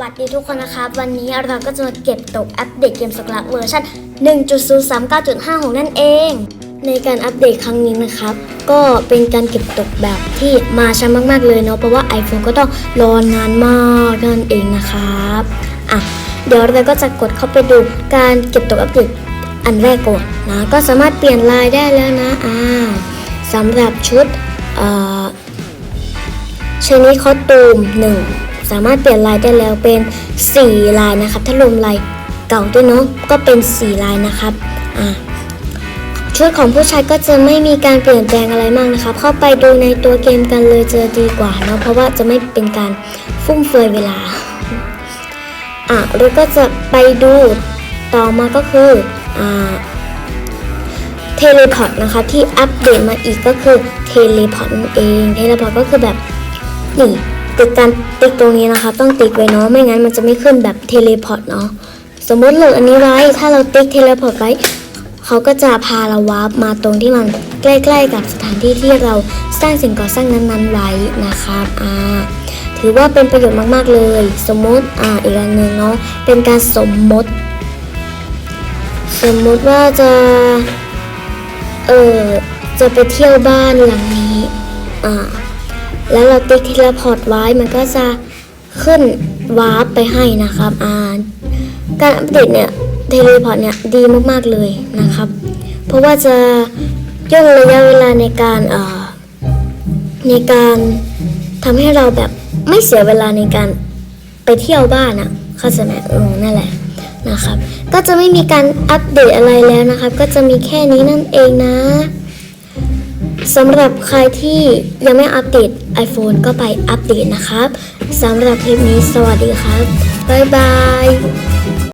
วัสดีทุกคนนะครับ วันนี้เราก็จะมาเก็บตกอัปเดตเกมสกลักเวอร์ชัน1.039.56 นั่นเอง ในการอัปเดตครั้งนี้นะครับ ก็เป็นการเก็บตกแบบที่มาช้ามากๆเลยเนาะเพราะว่า iPhone ก็ต้องรอนานมากนั่นเองนะครับอะเดี๋ยวเราก็จะกดเข้าไปดูการเก็บตกอัปเดตอันแรกก่อนนะก็สามารถเปลี่ยนลายได้แล้วนะอ่าสำหรับชุดเอ่อชนิดคอตูมหนึ่ง สามารถเปลี่ยนลายได้แล้วเป็น4ลายนะครับ ถ้ารวมลายเก่าด้วยเนาะก็เป็น4ลายนะครับอ่าชุดของผู้ชายก็จะไม่มีการเปลี่ยนแปลงอะไรมากนะครับ เข้าไปดูในตัวเกมกันเลยจะดีกว่าเนาะเพราะว่าจะไม่เป็นการฟุ่มเฟือยเวลาอะเราก็จะไปดูต่อมาก็คืออ่าเทเลพอร์ตนะคะที่อัปเดตมาอีกก็คือเทเลพอร์ตเองเทเลพอร์ตก็คือแบบนี่ ติดการติ๊กตรงนี้นะคะ ต้องติ๊กไว้เนาะไม่งั้นมันจะไม่ขึ้นแบบเทเลพอร์ตเนาะสมมติโหลดอันนี้ไว้ถ้าเราติ๊กเทเลพอร์ตไว้เขาก็จะพาเราวาร์ปมาตรงที่มันใกล้ ๆ กับสถานที่ที่เราสร้างสิ่งก่อสร้างนั้นๆไว้นะครับอ่าถือว่าเป็นประโยชน์มากๆเลย สมมติอ่าอีกอันหนึ่งเนาะเป็นการสมมติ สมมติว่าจะเออจะไปเที่ยวบ้านหลังนี้อ่า แล้วเราติ๊กเทเลพอร์ตไว้มันก็จะขึ้นวาร์ปไปให้นะครับอ่าการอัปเดตเนี่ยเทเลพอร์ตเนี่ยดีมากๆเลยนะครับ เพราะว่าจะย่นระยะเวลาในการเอ่อในการทำให้เราแบบไม่เสียเวลาในการไปเที่ยวบ้านอะเข้าใจไหมเออนั่นแหละนะครับ ก็จะไม่มีการอัปเดตอะไรแล้วนะครับ ก็จะมีแค่นี้นั่นเองนะ สำหรับใครที่ยังไม่อัปเดต iPhone ก็ไปอัปเดตนะครับสำหรับคลิปนี้สวัสดีครับ บ๊ายบาย